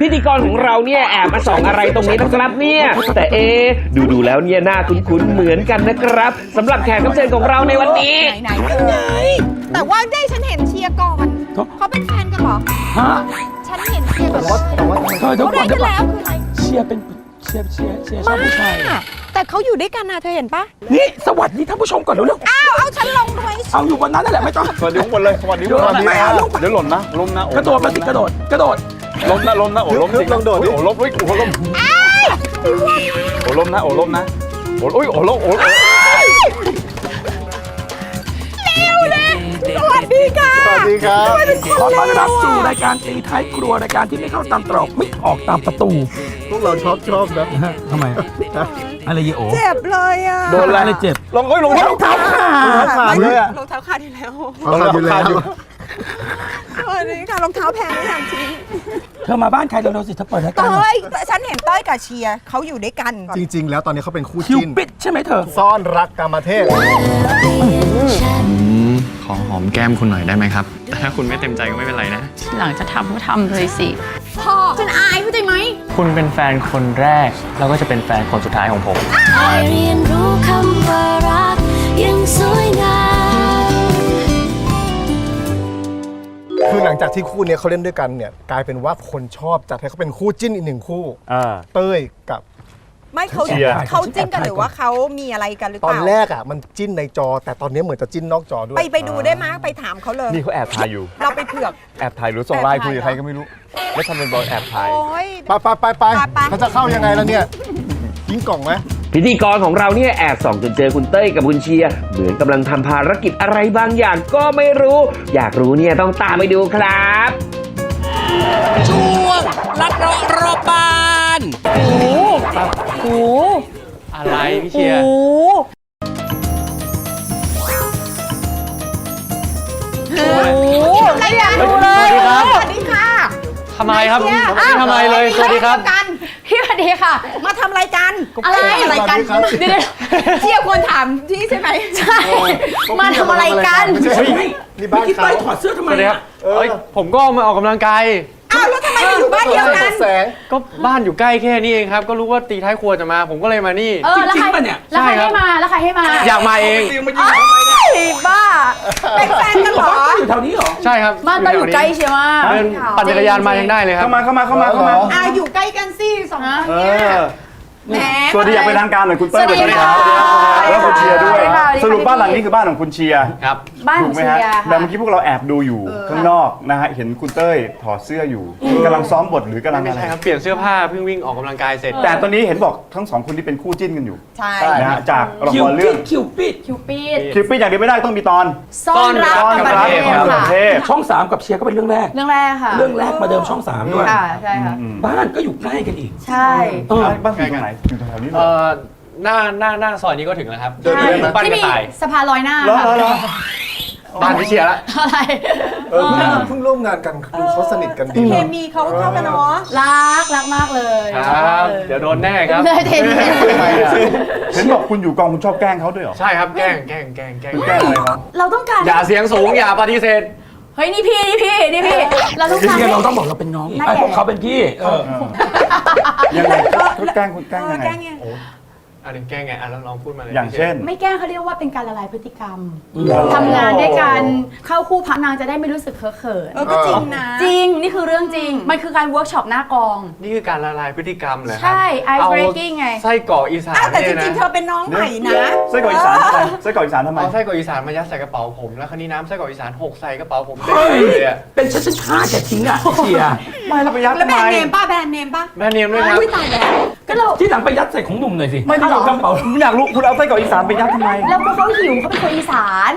พิธีกรของเราเนี่ยแอบมาส่องอะไรตรงนี้นะครับเนี่ยแต่เอะดูดูๆแล้วเนี่ยหน้าคุ้นๆเหมือนกันนะครับสำหรับแขกรับเชิญของเราในวันนี้ ไหนไหนแต่ว่าได้ฉันเห็นเชียร์ก่อนเขาเป็นแฟนกันเหรอ ฮะฉันเห็นเชียร์ก่อนเธอเดี๋ยวเขาก่ได้อนเดี๋ยวก่อนกันแล้วคืออะไรเชียร์เป็นเชียร์เชียร์เชียร์ชอบผู้ชายเหรอแต่เขาอยู่ด้วยกันนะเธอเห็นปะนี่สวัสดีท่านผู้ชมก่อนเร็วอ้าว เอาฉันลงด้วยๆเอาอยู่บนนั้นนั่นแหละไม่ต้อง สวัสดีทุกคนเลย สวัสดีเดี๋ยวสวัสดีไม่เอาลงไป เดี๋ยวหล่นนะล้มนะโอ้กระโดดมาสิกระโดดกระโดด ล้มนะล้มนะโอ้ล้มจริงลองโดดดิโอ้ล้มเฮ้ยโอ้ล้มโอ้ล้มนะโอ้ล้มนะโอ้โอ้ยโอ้ล้มโอ้โอ้สวัสดีค่ะสวัสดีครับขอต้อนรับสู่รายการตีท้ายครัวรายการที่ไม่เข้าตามตรอกไม่ออกตามประตู พวกเราชอบชอบนะทำไมอะไรเยโอเจ็บเลยอะโดนอะไรเจ็บลงเอ้ยลงรองเท้าขาดขาดเลยอะรองเท้าขาดอยู่แล้วเอาขาดอยู่แล้ว สวัสดีค่ะรองเท้าแพงไม่ทันทิ้งเธอมาบ้านใครเร็วๆสิเธอเปิดรายการเต้ยฉันเห็นเต้ยกับเชียร์เขาอยู่ด้วยกันจริง ๆ แล้วตอนนี้เขาเป็นคู่คิวจิ้น ปิดใช่ไหมเธอ ซ่อนรักกรรมเทพขอหอมแก้มคุณหน่อยได้ไหมครับ ถ้าคุณไม่เต็มใจก็ไม่เป็นไรนะ หลังจะทำก็ทำเลยสิ พ่อฉันอายเข้าใจไหม คุณเป็นแฟนคนแรก แล้วก็จะเป็นแฟนคนสุดท้ายของผม ได้เรียนรู้คำว่ารัก หลังจากที่คู่เนี้ยเขาเล่นด้วยกันเนี่ยกลายเป็นว่าคนชอบจัดให้เขาเป็นคู่จิ้นอีกหนึ่งคู่ อ่า เต้ยกับไม่เขาเชียร์ เขาจิ้นกันหรือว่าเขามีอะไรกันหรือตเปอนล่าแรกอะมันจิ้นในจอ แต่ตอนนี้เหมือนจะจิ้นนอกจอด้วยไปไปดูได้มั้ยไปถามเขาเลย นี่เขาแอบถ่ายอยู่ เราไปเผือก แอบถ่ายหรือส่งไลน์คุยกับใครก็ไม่รู้ แล้วทำเป็นบอลแอบถ่าย โอ้ย ไปไปไปไปไปไป เขาจะเข้ายังไงแล้วเนี่ยทิ้งกล่องไหม พิธีกรของเราเนี่ยแอบส่องจนเจอคุณเต้ยกับคุณเชียร์เหมือนกำลังทำภารกิจอะไรบางอย่างก็ไม่รู้ อยากรู้เนี่ยต้องตามไปดูครับอะไรพี่เชียร์รายการดูเลยสวัสดีครับสวัสดีค่ะทำไมครับเนี่ยผมไม่ทำอะไรเลยสวัสดีครับกันพี่สวัส ดีค่ะ มาทำรายการอะไร อะไรกันสวัสดีครับ เดี๋ยวเที่ยวควรถามที่ใช่ไหมๆใช่ มาทำอะไรกันเฮ้ยนี่บ้านพี่เขาเต้ยถอดเสื้อทำไมสวัสดีครับอะเอ้ยผมก็มาออกกำลังกาย อ้าวแล้วทำไมมาอยู่บ้านเดียวกัน แสง ก็บ้านอยู่ใกล้แค่นี้เองครับ ก็รู้ว่าตีท้ายครัวจะมา ผมก็เลยมานี่ เออ แล้วใครจริงๆปะเนี่ย แล้วใครใช่ครัให้บ มา แล้วใครให้มา อยากมาเองไอ้ บ้าเป็นแฟนกันเหรออยู่แถวนี้เหรอใช่ครับบ้านเต้ยอยู่ใกล้เชียวมากเดินปั่นจักรยานมายังได้เลยครับ เข้ามาเข้ามาเข้ามาเข้ามา อ่าอยู่ใกล้กันสิสองคนเอเนี่ยอ แหม สวัสดีอยากเป็นทางการหน่อยคุณเต้ยสวัสดีค่ะแล้วคุณเชียร์ด้วย สวัสดีค่ะ สรุปบ้านหลังนี้คือบ้านของคุณเชียร์ครับ บ้านขถูอกงไหมเชีฮะยร์แต่ค่ะ เมื่อกี้พวกเราแอบดูอยู่ข้างนอกนะฮะเห็นคุณเต้ยถอดเสื้ออยู่กำลังซ้อมบทหรือกำลังไม่อะไรใช่ครับ เปลี่ยนเสื้อผ้าเพิ่งวิ่งออกกำลังกายเสร็จ แต่ตอนนี้เห็นบอกทั้งสองคนที่เป็นคู่จิ้นกันอยู่ใช่ นะฮะจากละคิควรเรื่ปิองดคิวปิดคิวปิดคิวปิดอย่างเดียวไม่ได้ต้องมีตอนซ่อนรักซ่อนกับรัประกเทศซ่อนรักค่ะประเทศช่องสามกับเชียร์ก็เป็นเรื่องแรก เรื่องแรกค่ะเรื่องแรกมาเดิมช่องสามด้วย ค่ะ ใช่ค่ะ บ้านก็อยู่ใกล้กันอีก ใช่ เออ บ้านคุณอยู่ตรงไหนอยู่แถวๆนี้เลเอ่ยอหน้าหน้าหน้าซอยนี้ก็ถึงแล้วครับเดินไปได้ไหม บ้านที่กระมีต่ายสะพานลอยหน้าเหรอค่ะเหรอเหรอบ้านพี่เชียร์ละ อะไรเออเพิ่งเพิ่งร่วมงานกันดูเขาสนิทกันดีเคมีเขาเข้ากันเนาะรักรักมากเลยครับ เดี๋ยวโดนแน่ครับ เลยเทนเทนทำไมอะเห็นบอกคุณอยู่กองคุณชอบแกล้งเขาด้วยเหรอใช่ครับแกล้งแกล้งแกล้งแกล้งคุณแกล้งอะไรเขาเราต้องการอย่าเสียงสูงอย่าปฏิเสธ เฮ้ยนี่พี่นี่พี่นี่พี่เราต้องจการริงๆให้เราต้องบอกเราเป็นน้องไอ้พวกเขาเป็นพี่เออ ยังไงเขาแกล้งคุณแกล้งเออยังไงแกล้งไง อันนี้แก้ไงอะเราลองพูดมาเลยอย่างเช่น ไม่แกล้งเขาเรียกว่าเป็นการละลายพฤติกรรมทำงานด้วยกันเข้าคู่พักนางจะได้ไม่รู้สึกเคอะเขิน เออก็จริงนะ จริง นี่คือเรื่องจริง มันคือการเวิร์กช็อปหน้ากอง นี่คือการละลายพฤติกรรมเหรอครับใช่ ice เอา breaking ไง ไส้กรอกอีสานอ้าวแต่จเนี่ยริงนะๆเธอเป็นน้องใหม่นะ ไส้กรอกอีสานทำไมไส้กรอกอีสานทำไมเอาไส้กรอกอีสานมายัดใส่กระเป๋าผมแล้วคราวนี้น้ำไส้กรอกอีสานหกใส่กระเป๋าผมเต็มเฮ้ยเลยอะเป็นฉันฉันฆ่าแกทิ้งอะเชียร์ ไม่เราไปยัดแล้วทำแบรไมนด์เนมป้าแบรนด์เนมป้าแม่เนียมด้วยครับ อุ้ยตายแล้วก็เราที่หลังไปยัดใส่ของหนุ่มหน่อยสิไม่ได้เอากระเป๋าผมอยากรู้คุณเอาไส้กรอกอีสานไปยัดทำไม แล้วก็เขาหิวเขาเป็นคนอีสาน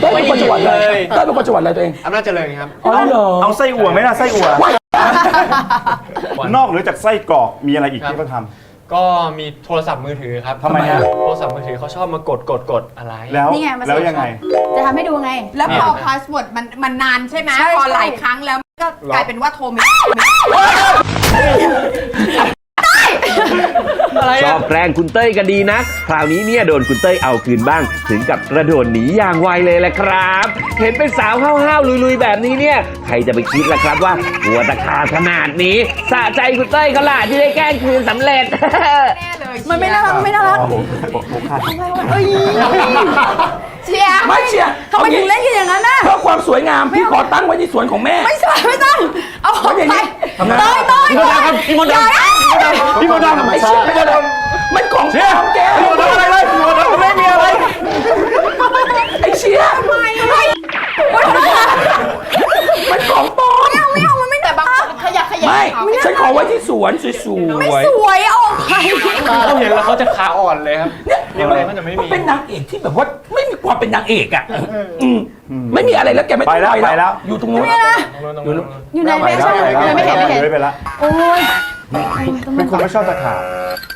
เต้ยเป็นคนจังหวัดอะไรเลยเต้ยเป็นคนจังหวัดอะไรตัวเองอำนาจเจริญครับ อ๋อเหรอเอาไส้อั่วไหมล่ะไส้อั่วนอกเหนือจากไส้กรอกมีอะไรอีกครับที่เขาท ก็มีโทรศัพท์มือถือครับทำไมฮะโทรศัพท์มือถือเขาชอบมากดกดกดอะไรำแล้วนี่ไงมาแล้วยังไง จะทำให้ดูไง แล้วพอพาสเวิร์ดมันมันนานใช่ไหมใช่ พอใช่หลายครั้งแล้ว ก็กลายเป็นว่าโทรไม่อะไรชอะอบแกล้งคุณเต้ยกันดีนะ คราวนี้เนี่ยโดนคุณเต้ยเอาคืนบ้าง ถึงกับกระโดดหนีอย่างไวเลยแหละครับ เห็นเป็นสาวห้าวๆลุยๆ แบบนี้เนี่ย ใครจะไปคิดล่ะครับว่าหัวตะขาบขนาดนี้ สะใจคุณเต้ยเขาล่ะที่ได้แกล้งคืนสำเร็จ แน่เลยมันไม่น่ารักไม่น่ารัก ผมผมผมขาด เอ้ย ความสวยงาม พี่ขอตั้งไว้ในสวนของแม่ ไม่ใช่ไม่ต้องเอาออกอย่างไปนี้ทำไงเต้ยเต้ยพี่มดดำครับพี่มดดำพี่โมดำไอ้เชียร์ไม่ได้มันของปลอมแกพี่โมดำอะไรเลยพี่โมดำไม่มีอะไร ไอ้เชียร์มันของปลอมไม่เอามันไม่แต่บางคนขยักขยะไม่ฉันขอไว้ที่สวนสวยๆไม่สวยเอาออกไปเขาเห็นแล้วเขาจะขาอ่อนเลยครับเดี๋ยวอะไรมันจะไม่มันมีเป็นนางเอกที่แบบว่าไม่มี ความเป็นนางเอกอะมไม่มีอะไรแล้วแกไม่ต้องไปแล้วไปแล้ว อยู่ตรงนู้นอยู่นู้นอยู่ในไปไม่แล้วใช่ไปแล้วไม่เห็นไม่เห็นเลยไปแล้วโอ้ยเป็นคนไม่ชอบตะขาบ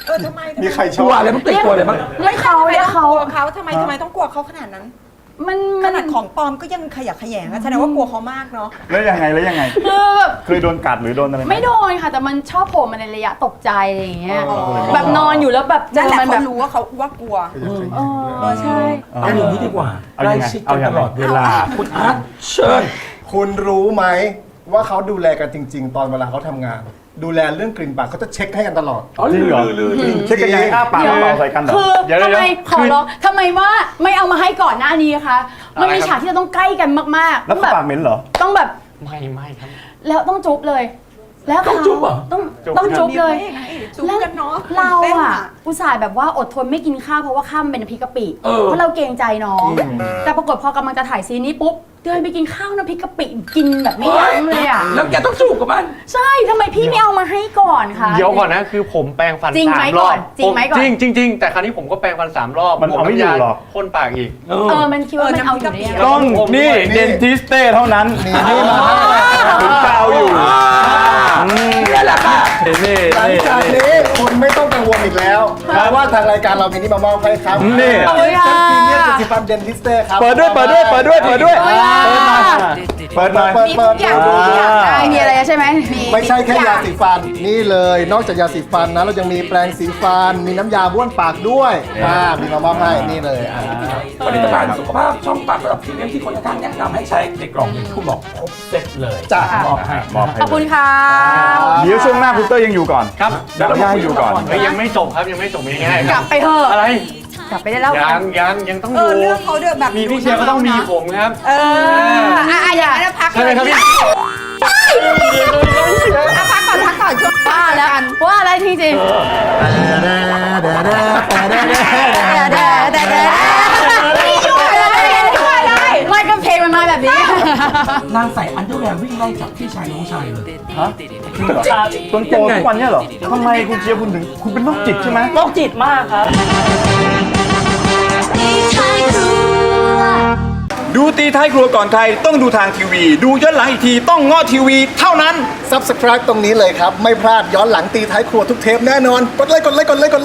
เออทำไมมีใครชกอลับวอะไรบ้างเตยกลัวอะไรบ้าง เรียกเขาทำไมเรียต้กองเขากลัวเขาทำไมทำไมต้องกลัวเขาขนาดนั้น มันขมันนาดของปลอมก็ยังขยักขยงอะแสดงว่ากลัวเขามากเนาะ แล้วยังไงแล้วยังไง คือแบบเคยโดนกัดหรือโดนอะไรห ไม่โดนค่ะ แต่มันชอบโผล่มาในระยะตกใจอะไรอย่างเงี้ยอ๋อ แบบนอนอยู่แล้วแบบเจนั่นอแหละมันแบเขาบรู้ว่าเขาว่ากลัว เออใช่ เอาอย่างนี้ดีกว่าเอาใกล้ยังไงชิดเอากันยัตงไงลอดเวลา คุณอาร์ตเชิญ คุณรู้ไหมว่าเขาดูแลกันจริง ๆ ตอนเวลาเขาทำงาน ดูแลเรื่องกลิ่นปากเขาจะเช็คให้กันตลอด จริงเหรอเช็คกันยังไงอ้าปากเปล่าใส่กันเหรอ คือเดี๋ยวทำไมเดี๋ยวขอร้องทำไมว่าไม่เอามาให้ก่อนหน้านี้คะ มันมีอะไรครับฉากที่จะต้องใกล้กันมากๆแล้วต้องเขาแบบปากเหม็นเหรอ ต้องแบบไม่ไม่ครับ แล้วต้องจุ๊บเลย แล้วต้องเขาจุ๊บเหรอ ต้องต้องจุ๊บเลยจุ๊บกันเนาะเราต้นอะอุตส่าห์แบบว่าอดทนไม่กินข้าวเพราะว่าข้ามเป็นน้ำพริกกะปิเออ เพราะเราเกรงใจน้อง แต่ปรากฏพอกำลังจะถ่ายซีนนี้ปุ๊บเดินไปกินข้าวน้ำพริกกะปิกินแบบไม่ยั้งเลยอะแล้วแกต้องสู้กับมัน ใช่ทำไมพี่ไม่เอามาให้ก่อนคะ เดี๋ยวก่อนนะคือผมแปรงฟันจริงไหมสามรอบก่อนจริงไหมก่อน จริงจริงจริงแต่คราวนี้ผมก็แปรงฟันสามรอบมันเอาไม่อยู่หรอกผมน้ำยาพ่นปากอีกเออเออ มันคิดว่ามันเอาอยู่ได้ยังไงต้องนี่ เดนทิสเต้เท่านั้น นี่นี่มาให้ถึงจะเอาอยู่ นี่แหละค่ะนี่ หลังนี่จากนี้คุณไม่ต้องกังวลอีกแล้วเพราะว่าทางรายการเรามีนี่มามอบให้ครับนี่ เอาเลยอะพรีเมียมสิฟันเดนทิสเต้ครับเปิดด้วยเปิดด้วยเปิดด้วยเปิดด้วยเอาเลยอะเปิดหน่อยเปิดมีเปิทุดกอย่างทุกอย่างได้ไม่มีอะไรใช่ไหมไม่ใช่แค่ยาสีฟันนี่เลย นอกจากยาสีฟันนะเรายังมีแปรงสีฟัน มีน้ำยาบ้วนปากด้วยอ่ามีมามอบให้นี่เลยอ่า ผลิตภัณฑ์สุขภาพช่องปากระดับพรีเมียมที่คนข้างๆแนะนำให้ใช้ในกล่องอย่างที่คุณบอกครบเซ็ต เลยจ้ะมอบให้มอบให้ขอบคุณค่ะ เดี๋ยวช่วงหน้าคุณเต้ยยังอยู่ก่อนครับเดี๋ยวย่าให้อยู่ก่อนเฮ้ยยังไม่จบครับยังไม่จบมีง่ายๆกคลัรับบไปเถอะอะไรกลับไปได้แล้วยังยังยังต้องเอดูอเรื่องเขาเดือแบบมีพี่เชียร์ก็ต้องมีผมครับเอออะอะอย่างนั้นพักใช่ไหมครับพี่อะ นางใส่อันเดอร์แวร์วิ่งไล่จับพี่ชายน้องชายเลย ฮะจริงเหรอจนโตทุกวันเนี่ยเหรอทำไมคุณเชียร์คุณถึง คุณเป็นโรคจิตใช่ไหมตีท้ายครัวดูตีท้ายครัวก่อนใครต้องดูทางทีวี ดูย้อนหลังอีกทีต้องง้อทีวี เท่านั้น Subscribe ตรงนี้เลยครับ ไม่พลาดย้อนหลังตีท้ายครัวทุกเทปแน่นอน กดไลค์กดไลค์กดไลค์กดไลค์